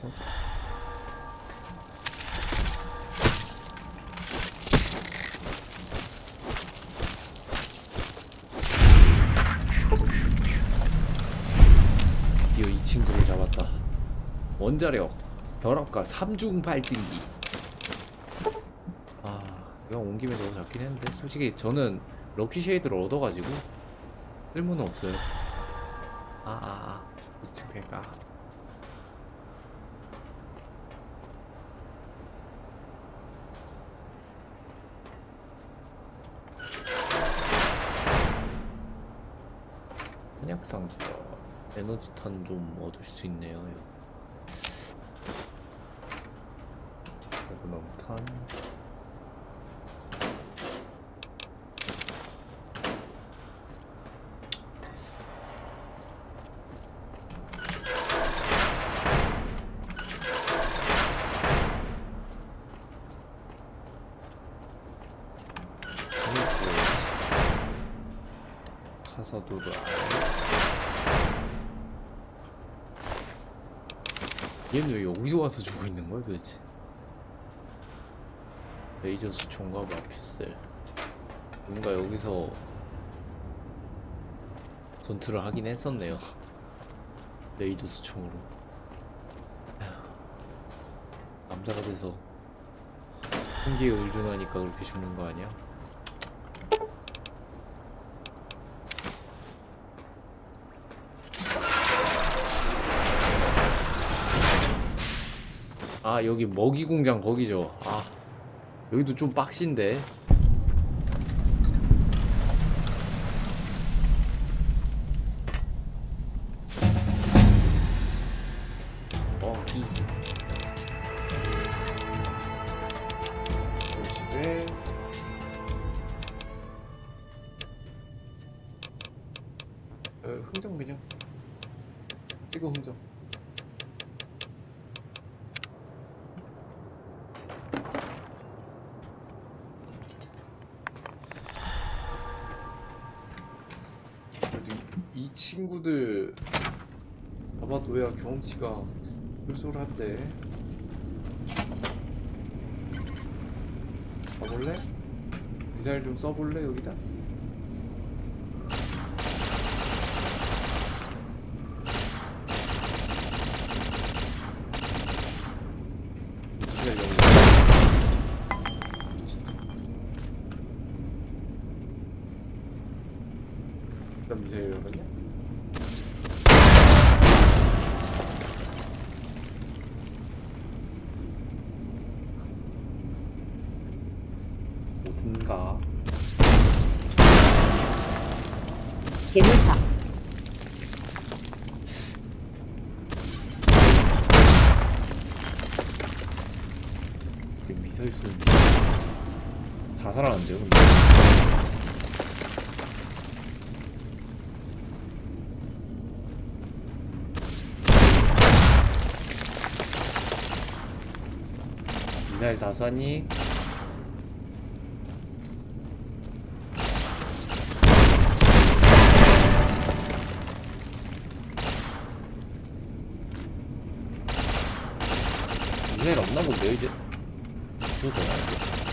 있어서 드디어 이 친구를 잡았다. 원자력 벼락과 삼중 발진기. 아 이거 온 김에 너무 잡긴 했는데. 솔직히 저는 럭키 쉐이드를 얻어가지고 쓸모는 없어요 아아아 스티페가 한약 상자 에너지탄 좀 얻을 수 있네요. 에그넘탄. 카사도르 얘는 왜 여기서 와서 죽어 있는 거야 도대체? 레이저 수총과 마피셀. 뭔가 여기서 전투를 하긴 했었네요. 레이저 수총으로. 남자가 돼서 한계에 의존하니까 그렇게 죽는 거 아니야? 아 여기 먹이 공장 거기죠. 아 여기도 좀 빡신데 경험치가 쏠쏠한데 가볼래? 미사일 좀 써볼래 여기다? 미사일 여기다. 미친다. 일단 미사일 열었냐? 어딘가 개무사 이게 미사일 쏘는 자살하는데요 근데 미사일 다 쐈니? 미사일 없나 본데요 이제? 그거 되나? 아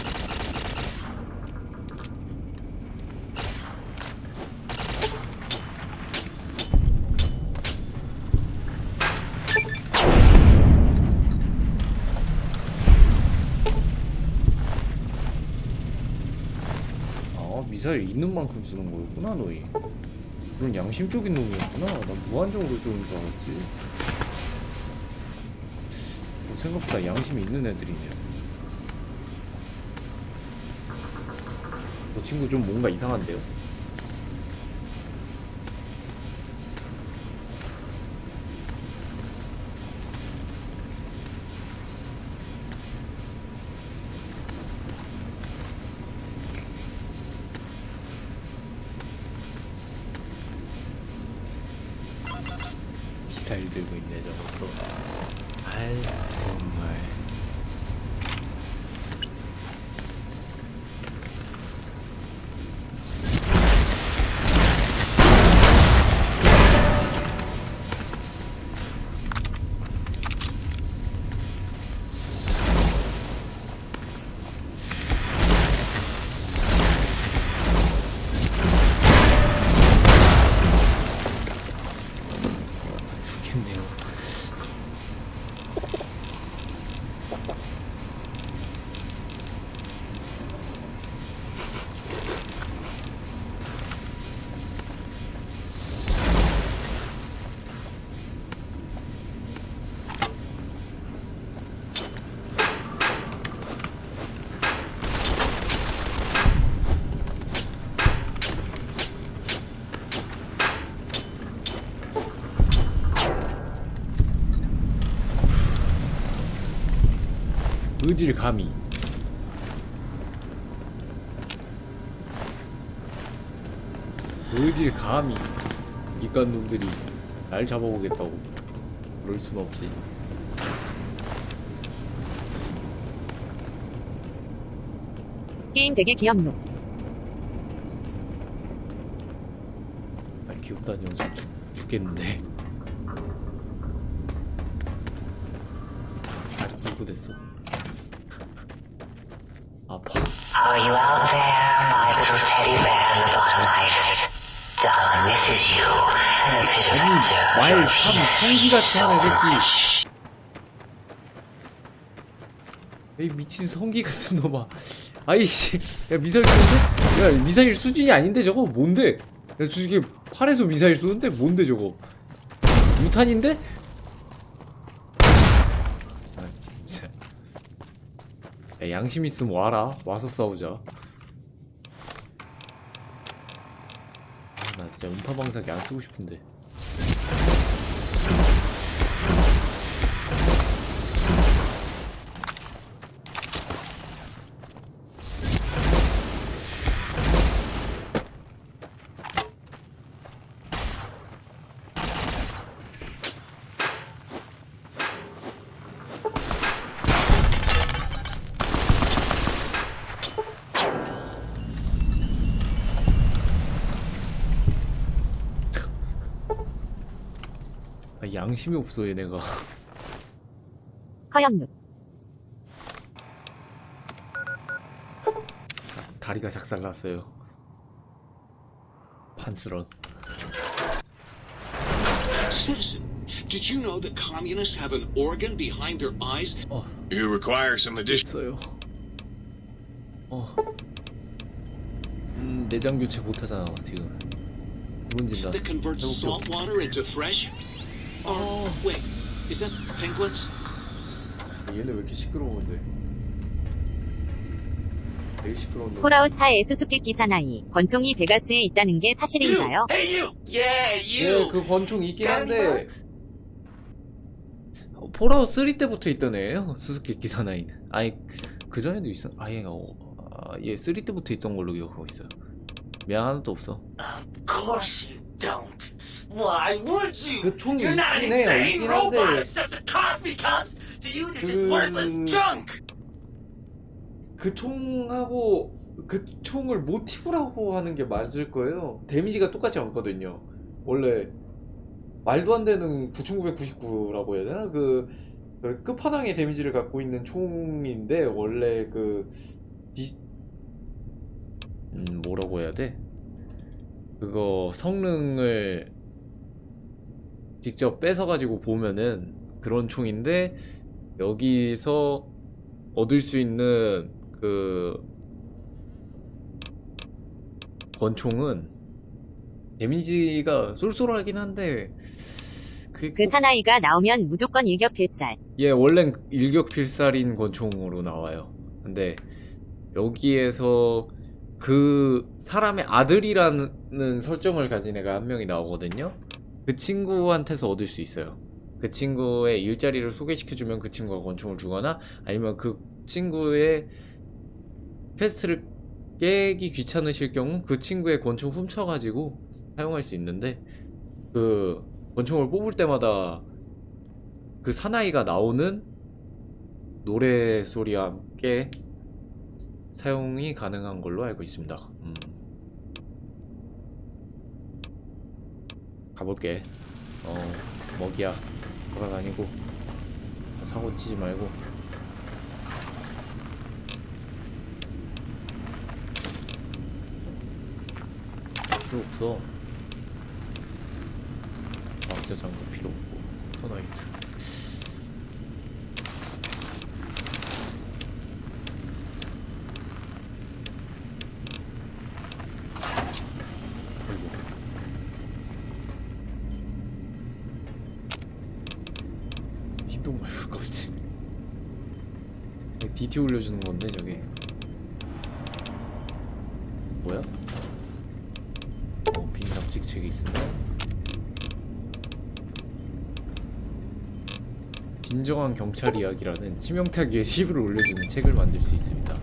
미사일 있는 만큼 쓰는 거였구나 너희. 그런 양심적인 놈이었구나. 난 무한정으로 쏘는 줄 알았지. 어, 생각보다 양심이 있는 애들이네. 저 친구 좀 뭔가 이상한데요? 미사일 들고 있네 저것도 아이 정말 딜 감히. 어딜 감히 이깟 놈들이 날 잡아보겠다고. 그럴 순 없지. 게임 되게 귀엽노. 아 귀엽다니 녀석 죽, 죽겠는데. 다리 굵고됐어 말참 성기같이 하네 새끼. 이 미친 성기 같은 놈아. 아이씨. 야 미사일 쏘는데? 야 미사일 수준이 아닌데 저거? 뭔데? 야 저게 팔에서 미사일 쏘는데 뭔데 저거? 무탄인데? 아 진짜. 야 양심 있으면 와라. 와서 싸우자. 아, 나 진짜 음파방사기 안 쓰고 싶은데 아, 양심이 없어 얘네가 허염누. 다리가 작살났어요 판스런 Citizen, did you know that communists have an organ behind their eyes? 어 You require some additional. 됐어요 어 음, 내장 교체 못하잖아 지금 문진다 That converts salt water into fresh? Or, wait, is that penguins? 얘네 왜 이렇게 시끄러운 건데 되게 시끄러운데 폴아웃4의 수수께끼 사나이. 권총이 베가스에 있다는 게 사실인가요? Hey, you! Yeah, 네, 그 권총 있긴 한데 어, 폴아웃 3 때부터 있던 애예요 스스케키 사나이는 아니 그 전에도 있어 아예 어, 아, 얘3 때부터 있던 걸로 기억하고 있어요 미안 하나도 없어 Of course you don't. Why would you? 그 총이 You're not an 있긴 해요, insane 있긴 한데. robot. It's just a coffee cups. To you, they're just 그- worthless junk. 그 총하고 그 총을 모티브라고 하는 게 맞을 거예요. 데미지가 똑같지 않거든요. 원래 말도 안 되는 9999라고 해야 되나? 그, 그 끝판왕의 데미지를 갖고 있는 총인데 원래 그 디... 음 뭐라고 해야 돼? 그거 성능을 직접 뺏어 가지고 보면은 그런 총인데 여기서 얻을 수 있는 그 권총은 데미지가 쏠쏠하긴 한데 그 꼭- 사나이가 나오면 무조건 일격필살. 예, 원래는 일격필살인 권총으로 나와요. 근데 여기에서 그 사람의 아들이라는 설정을 가진 애가 한 명이 나오거든요. 그 친구한테서 얻을 수 있어요. 그 친구의 일자리를 소개시켜주면 그 친구가 권총을 주거나 아니면 그 친구의 퀘스트를 깨기 귀찮으실 경우 그 친구의 권총 훔쳐가지고 사용할 수 있는데 그 권총을 뽑을 때마다 그 사나이가 나오는 노래 소리와 함께 사용이 가능한 걸로 알고 있습니다. 음. 가볼게. 어, 먹이야. 돌아다니고 사고 치지 말고. 필요 없어. 왕자 장갑 필요 없고 토나이트. 아이고. 흰동 말고 껍질. DT 올려주는 건데 저게. 뭐야? 어, 빈장 직책이 있습니다. 진정한 경찰 이야기라는 치명타기의 10을 올려주는 책을 만들 수 있습니다.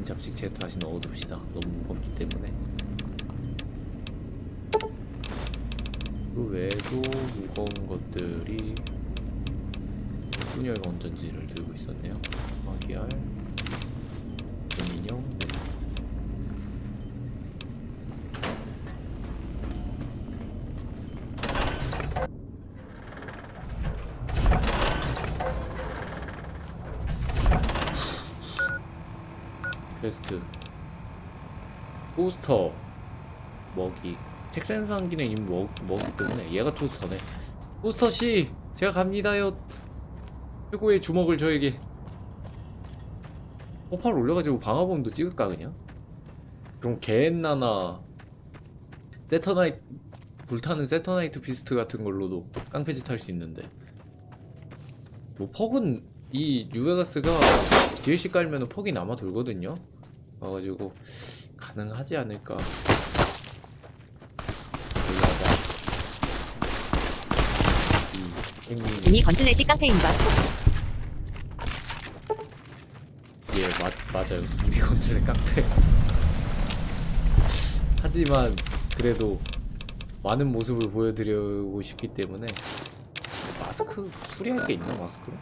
이 잡식 책 다시 넣어둡시다. 너무 무겁기 때문에. 그 외에도 무거운 것들이 분열 건전지를 들고 있었네요. 마기알, 금인형, 네스. 퀘스트. 포스터. 먹이. 책생산 기능 이미 먹, 먹기 때문에 얘가 토스터네. 포스터 씨 제가 갑니다요 최고의 주먹을 저에게 호파를 올려가지고 방화범도 찍을까 그냥? 그럼 개엔나나 세터나이트 불타는 세터나이트 비스트 같은 걸로도 깡패짓 할 수 있는데 뭐 퍽은 이 뉴베가스가 DLC 깔면은 퍽이 남아 돌거든요 그래가지고 가능하지 않을까 이미 건틀렛이 깡패인가? 예, 맞, 맞아요. 건틀의 깡패. 하지만, 그래도, 많은 모습을 보여드리고 싶기 때문에, 마스크, 수리할 게 있나, 마스크로?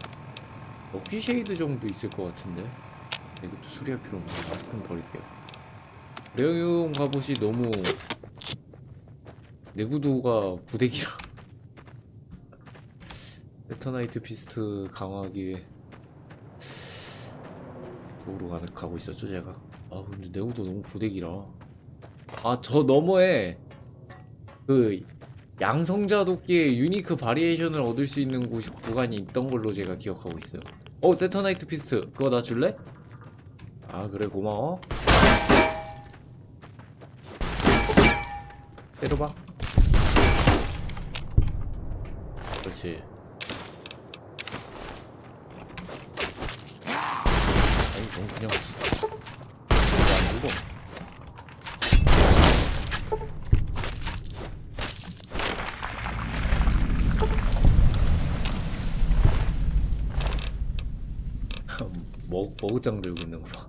럭키 쉐이드 정도 있을 것 같은데. 이것도 수리할 필요 없네. 마스크는 버릴게요. 레어용 갑옷이 너무, 내구도가 부대기라. 에터나이트 비스트 강화하기 위해 도로 가는 가고 있었죠 제가. 아 근데 내구도 너무 부대기라. 아 저 너머에 그 양성자 도끼의 유니크 바리에이션을 얻을 수 있는 곳, 구간이 있던 걸로 제가 기억하고 있어요. 어 세터나이트 피스트. 그거 나 줄래? 아 그래 고마워. 때려봐. 그렇지 아니 넌 그냥 왜안 죽어 먹, 먹으장 들고 있는 거 봐.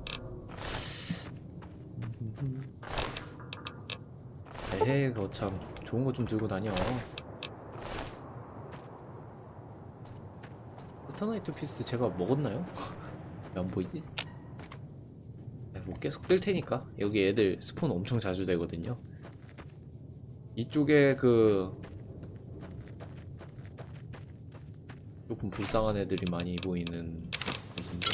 에헤, 그거 참 좋은 거 좀 들고 다녀. 스타나이트 피스 제가 먹었나요? 왜 안 보이지? 네, 뭐 계속 뜰 테니까 여기 애들 스폰 엄청 자주 되거든요. 이쪽에 그 조금 불쌍한 애들이 많이 보이는 곳인데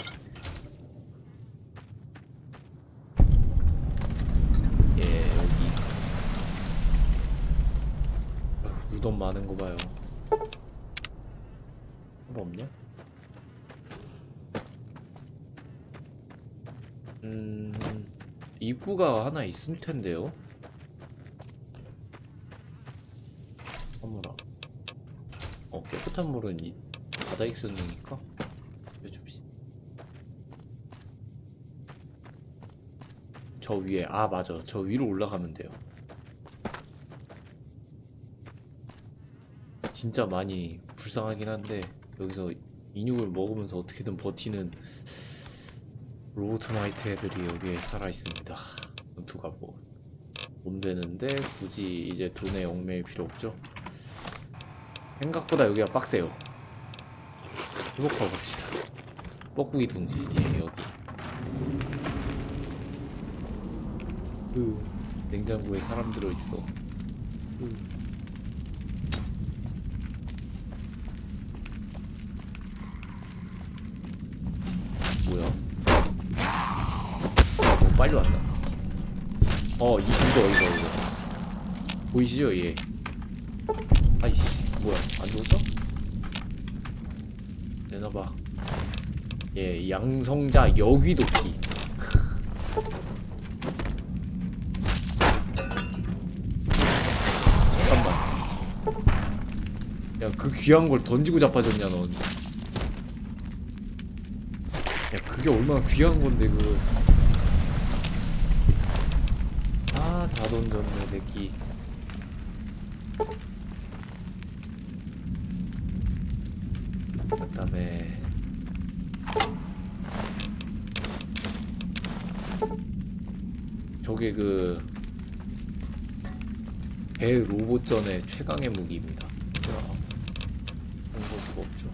예 여기 무덤 많은 거 봐요. 뭐 없냐? 음, 입구가 하나 있을 텐데요. 선물아. 어, 깨끗한 물은 이 바다 익선이니까 해줍시. 저 위에, 아, 맞아. 저 위로 올라가면 돼요. 진짜 많이 불쌍하긴 한데, 여기서 인육을 먹으면서 어떻게든 버티는 로보트마이트 애들이 여기에 살아 있습니다. 전투가 뭐 몸되는데 굳이 이제 돈에 얽매일 필요 없죠. 생각보다 여기가 빡세요. 회복하고 봅시다. 뻐꾸기 동지 예 여기. 으, 냉장고에 사람 들어 있어. 뭐 보이시죠, 얘? 아이씨, 뭐야, 안 죽었어? 내놔봐. 예, 양성자 여귀도끼. 잠깐만. 야, 그 귀한 걸 던지고 자빠졌냐, 넌. 야, 그게 얼마나 귀한 건데, 그. 아, 다 던졌네, 새끼. 그다음에 저게 그배 로봇전의 최강의 무기입니다. 없죠.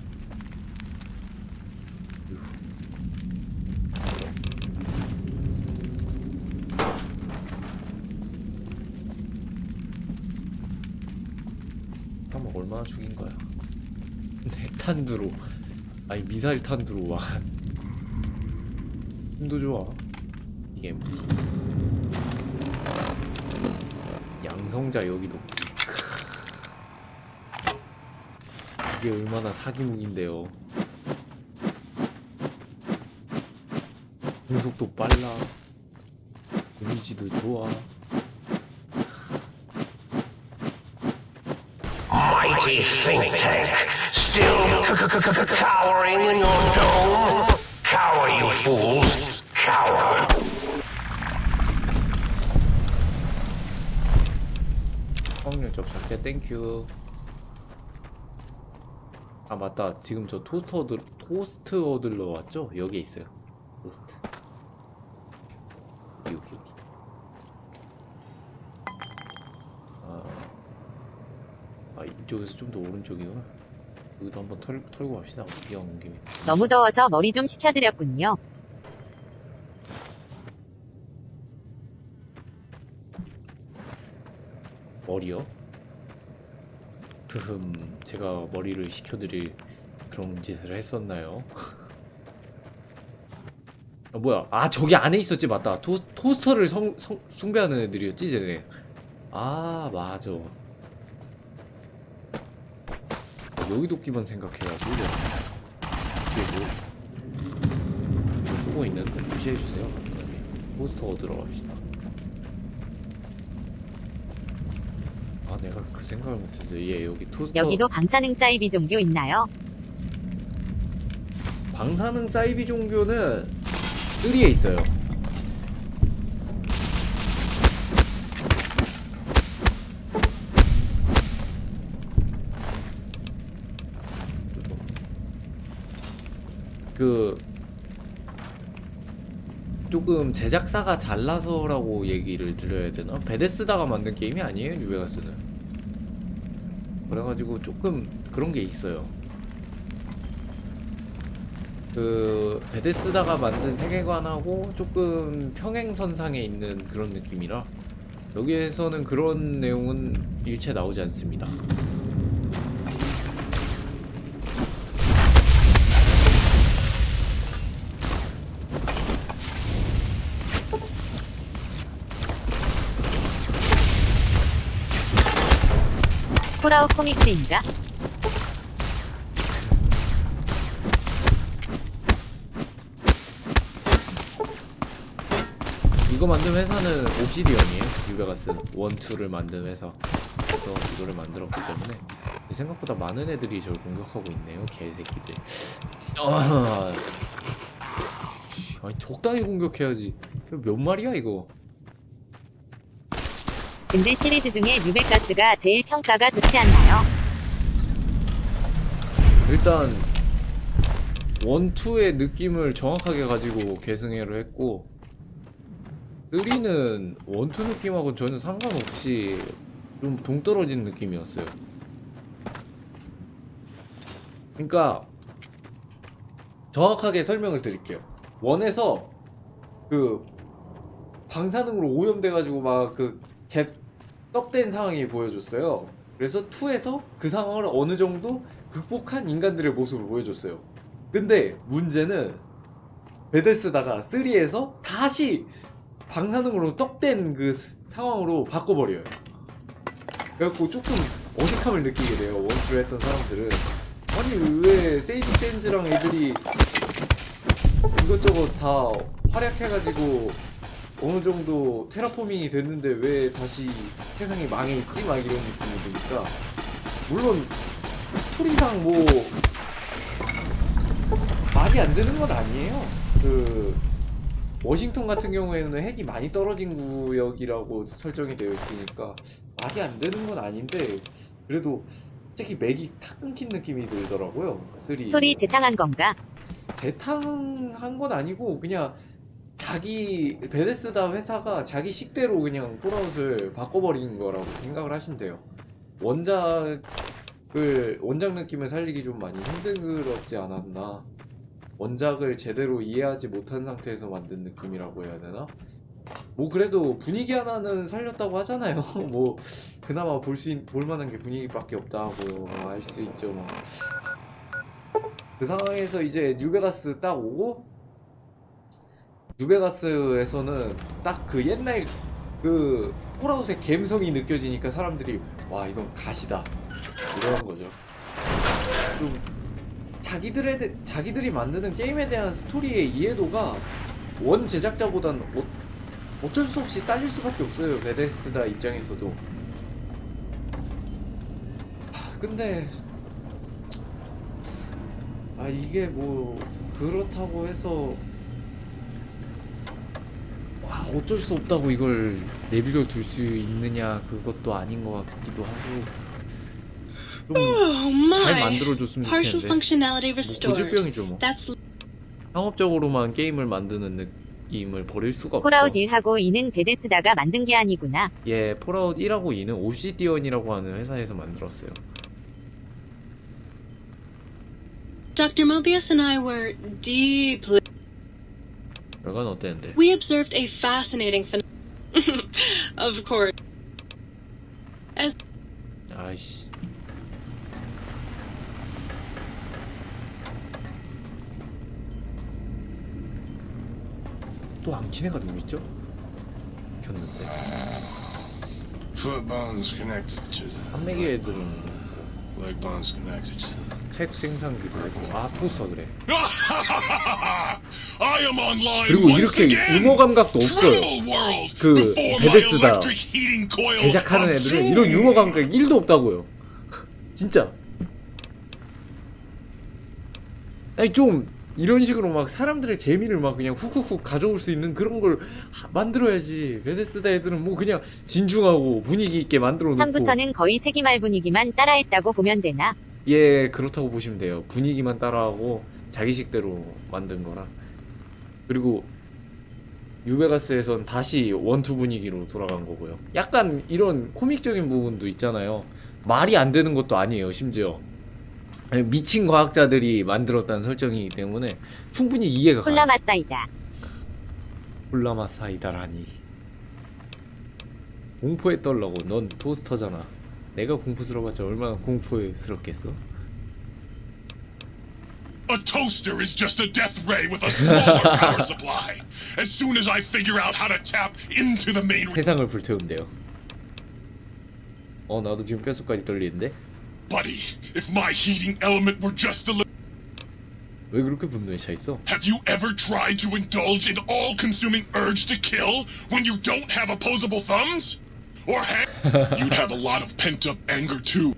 한번 얼마나 죽인 거야? 핵탄두로. 아니 미사일 탄두로 와. 힘도 좋아. 이게 무슨 양성자 여기도. 이게 얼마나 사기 무기인데요. 공속도 빨라. 데미지도 좋아. Mighty think tank, still cowering in your dome? Cower, you fools, cower. 확률 접착제 땡큐 아 맞다. 지금 저 토스트 얻을 토스트 얻으러 왔죠? 여기에 있어요. 토스트. 여기 여기. 아, 아 이쪽에서 좀 더 오른쪽이구나 여기도 한번 털, 털고 갑시다. 기가 온 김에 너무 더워서 머리 좀 식혀드렸군요. 머리요? 흠 제가 머리를 식혀드릴 그런 짓을 했었나요? 아 뭐야. 아 저기 안에 있었지. 맞다. 토, 토스터를 성, 성, 숭배하는 애들이었지 쟤네. 아 맞아 여기 도끼만 생각해야지 이제. 뒤에 뭐, 뭐 쓰고 있는데 무시해주세요 토스터 얻으러 갑시다 아 내가 그 생각을 못했어 얘 여기 토스터 여기도 방사능 사이비 종교 있나요? 방사능 사이비 종교는 3에 있어요. 그 조금 제작사가 잘나서라고 얘기를 드려야 되나? 베데스다가 만든 게임이 아니에요, 뉴베가스는. 그래가지고 조금 그런 게 있어요. 그 베데스다가 만든 세계관하고 조금 평행선상에 있는 그런 느낌이라 여기에서는 그런 내용은 일체 나오지 않습니다. 콜아웃 코믹스인가? 이거 만든 회사는 옵시디언이에요. 유베가스 1, 2를 만든 회사. 그래서 이거를 만들었기 때문에 생각보다 많은 애들이 저를 공격하고 있네요. 개새끼들. 아, 씨, 아니 적당히 공격해야지. 몇 마리야 이거? 근데 시리즈 중에 뉴베가스가 제일 평가가 좋지 않나요? 일단 1, 2의 느낌을 정확하게 가지고 계승회를 했고 3는 1, 2 느낌하고는 전혀 상관없이 좀 동떨어진 느낌이었어요. 그러니까 정확하게 설명을 드릴게요. 1에서 그 방사능으로 오염돼가지고 막그개 떡된 상황이 보여줬어요. 그래서 2에서 그 상황을 어느 정도 극복한 인간들의 모습을 보여줬어요. 근데 문제는 베데스다가 3에서 다시 방사능으로 떡된 그 스- 상황으로 바꿔버려요. 그래갖고 조금 어색함을 느끼게 돼요. 원투를 했던 사람들은. 아니 왜 세이디 샌즈랑 애들이 이것저것 다 활약해가지고 어느 정도 테라포밍이 됐는데 왜 다시 세상이 망해있지? 막 이런 느낌이 드니까 물론 스토리상 뭐 말이 안 되는 건 아니에요. 그 워싱턴 같은 경우에는 핵이 많이 떨어진 구역이라고 설정이 되어 있으니까 말이 안 되는 건 아닌데 그래도 갑자기 맥이 탁 끊긴 느낌이 들더라고요. 3. 스토리 재탕한 건가? 재탕한 건 아니고 그냥 자기 베데스다 회사가 자기 식대로 그냥 폴아웃을 바꿔버린 거라고 생각을 하시면 돼요. 원작을 원작 느낌을 살리기 좀 많이 힘들었지 않았나. 원작을 제대로 이해하지 못한 상태에서 만든 느낌이라고 해야 되나? 뭐 그래도 분위기 하나는 살렸다고 하잖아요. 뭐 그나마 볼 수 볼만한 게 분위기밖에 없다고 할수 있죠. 뭐. 그 상황에서 이제 뉴베가스 딱 오고 뉴베가스에서는 딱 그 옛날 그 폴아웃의 감성이 느껴지니까 사람들이 와 이건 가시다 이런 거죠. 좀 자기들에 대, 자기들이 만드는 게임에 대한 스토리의 이해도가 원 제작자보단 어, 어쩔 수 없이 딸릴 수밖에 없어요 베데스다 입장에서도. 하, 근데 아 이게 뭐 그렇다고 해서 와 어쩔 수 없다고 이걸 내비려 둘 수 있느냐 그것도 아닌 것 같기도 하고 좀 Oh 잘 my. 만들어줬으면 좋겠는데 뭐. 고질병이죠 뭐 상업적으로만 게임을 만드는 느낌을 버릴 수가 없죠 폴아웃 1하고 2는 베데스다가 만든 게 아니구나. 예 폴아웃 1하고 2는 옵시디언이라고 하는 회사에서 만들었어요 Dr. Mobius and I were deeply. 결과는 어땠는데 We observed a fascinating phenomenon. of course. As 아이씨 또 애가 누구 있죠? 켰는데 Foot bones connected to the 한매기 애들은 leg bones connected 책 생산기도 있고 아 토스터 그래 I am online 그리고 once 이렇게 again. 유머 감각도 없어요 world 그 before my 베데스다 electric heating coils 제작하는 come 애들은. 이런 유머 감각 1도 없다고요 진짜 아니 좀 이런 식으로 막 사람들의 재미를 막 그냥 훅훅훅 가져올 수 있는 그런 걸 하- 만들어야지. 베데스다 애들은 뭐 그냥 진중하고 분위기 있게 만들어 놓고. 3부터는 거의 세기말 분위기만 따라했다고 보면 되나? 예 그렇다고 보시면 돼요. 분위기만 따라하고 자기식대로 만든 거라. 그리고 유베가스에선 다시 원투 분위기로 돌아간 거고요. 약간 이런 코믹적인 부분도 있잖아요. 말이 안 되는 것도 아니에요 심지어 미친 과학자들이 만들었다는 설정이기 때문에 충분히 이해가 가요 콜라마사이다. 콜라마사이다라니 공포에 떨라고 넌 토스터잖아 내가 공포스러워봤자 얼마나 공포스럽겠어 A toaster is just a death ray with a smaller power supply. As soon as I figure out how to tap into the main 세상을 불태운대요. 어 나도 지금 뼛속까지 떨리는데 buddy, if my heating element were just a little 왜 그렇게 분노에 차 있어? Have you ever tried to indulge in all-consuming urge to kill when you don't have opposable thumbs? Or heck, you'd have a lot of pent-up anger too.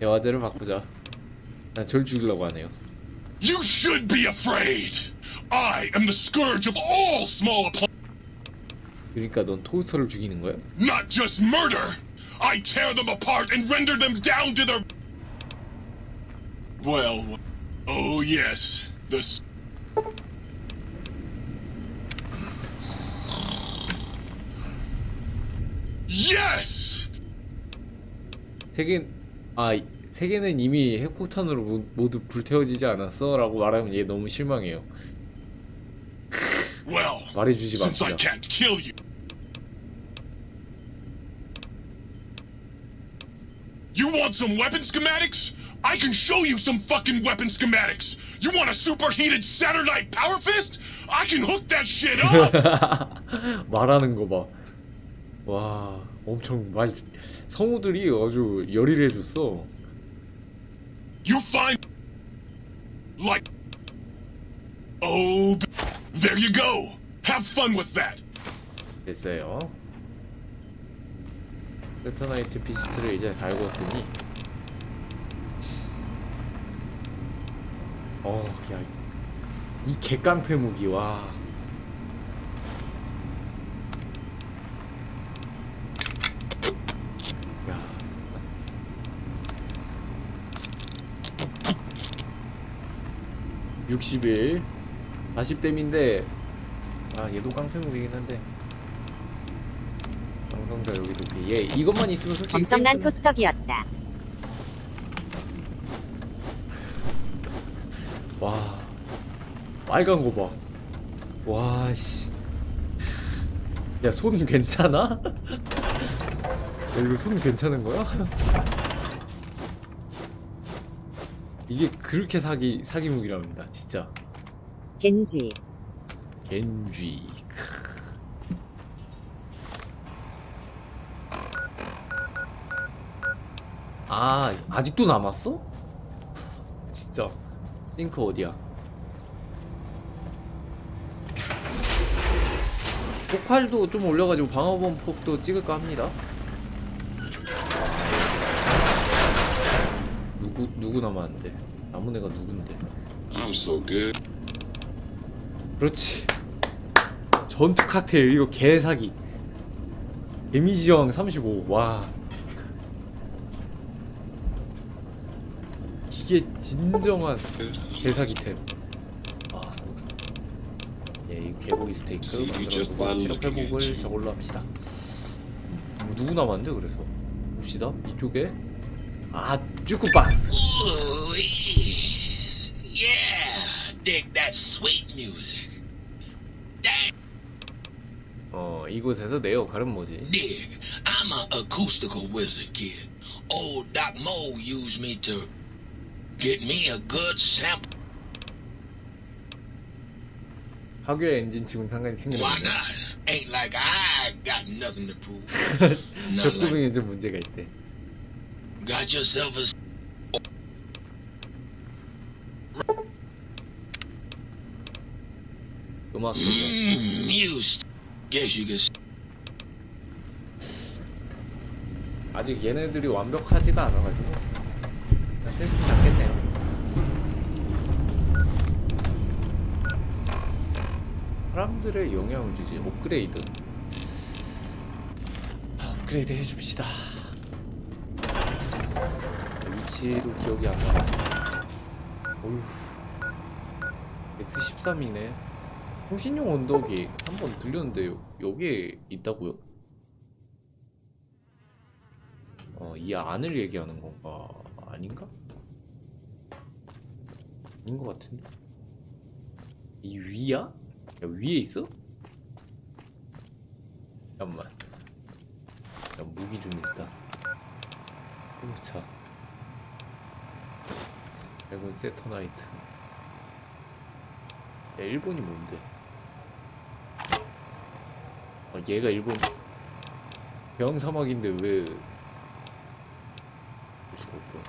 대화제를 바꾸자. 난 절 죽이려고 하네요. You should be afraid. I am the scourge of all small appliances. 그러니까 넌 토스터를 죽이는 거야? Not just murder. I tear them apart and render them down to their. Well, oh yes, the. Yes. 세계 아 이- 세계는 이미 핵폭탄으로 모- 모두 불태워지지 않았어라고 말하면 얘 너무 실망해요. Well, 말해주지 맙시다. you. You want some weapon schematics? I can show you some fucking weapon schematics. You want a superheated Saturday power fist? I can hook that shit up. 말하는 거 봐. 와 엄청 말 성우들이 아주 열의를 해줬어. you find like Oh, b- there you go. Have fun with that. 됐어요. 레터나이트 피스트를 이제 달고 쓰니 어, 야, 이 개깡패 무기 와. 야, 진짜. 육십일 40댐인데 아 얘도 깡패 무기긴 한데 방송자 여기도 오케이 얘 이것만 있으면 솔직히 엄청난. 토스터기였다. 와 빨간 거 봐. 와 씨. 야 손 괜찮아? 야 이거 손 괜찮은 거야? 이게 그렇게 사기 사기 무기랍니다 진짜. 겐지. 겐쥐. 아 아직도 남았어? 진짜 싱크 어디야? 폭발도 좀 올려가지고 방어범 폭도 찍을까 합니다. 누구 누구 남았는데? 남은 애가 누군데? I'm so good. 그렇지. 전투 칵테일 이거 개사기. 데미지 저항 35. 와. 이게 진정한 개사기템. 와. 예, 이 개고기 스테이크 만들어주고 체력 회복을 저걸로 합시다. 뭐 누구 남았는데 그래서 봅시다. 이쪽에 아 쭈꾸박스. 어 이곳에서 내 역할은 뭐지? Dig, I'm a acoustical wizard kid. Old Doc Mo used me to get me a good sample. 파괴 엔진 지금 상당히 Why 챙겨놨네. not? Ain't like I got nothing to prove. Not like 적구빙에 좀 문제가 있대. got yourself a 음악 mm. Guess you could. 아직 얘네들이 완벽하지가 않아가지고 낫겠네요. 사람들의 영향을 주지 업그레이드. 아, 업그레이드 해줍시다. 위치도 기억이 안 나. 어휴. X13이네. 통신용 언덕이 한 번 들렸는데 요- 여기에 있다고요? 어, 이 안을 얘기하는 건가? 아닌가? 아닌 것 같은데? 이 위야? 야, 위에 있어? 잠깐만. 야, 무기 좀 일단. 해놓자. 일본 세터나이트. 야, 일본이 뭔데? 아, 얘가 일본 병사막인데 왜 없고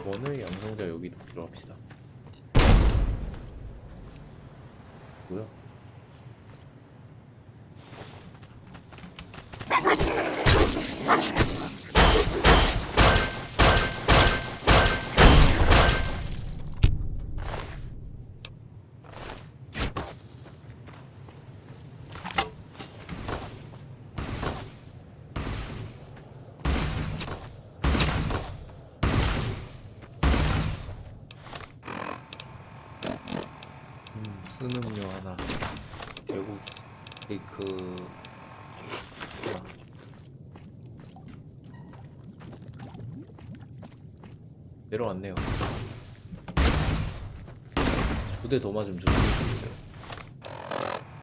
이번을 양성자 여기도 필요합시다 음, 쓰는 음료 하나 개고기 케이크 하나. 내려왔네요. 부대 더 맞으면 죽을 수 있어요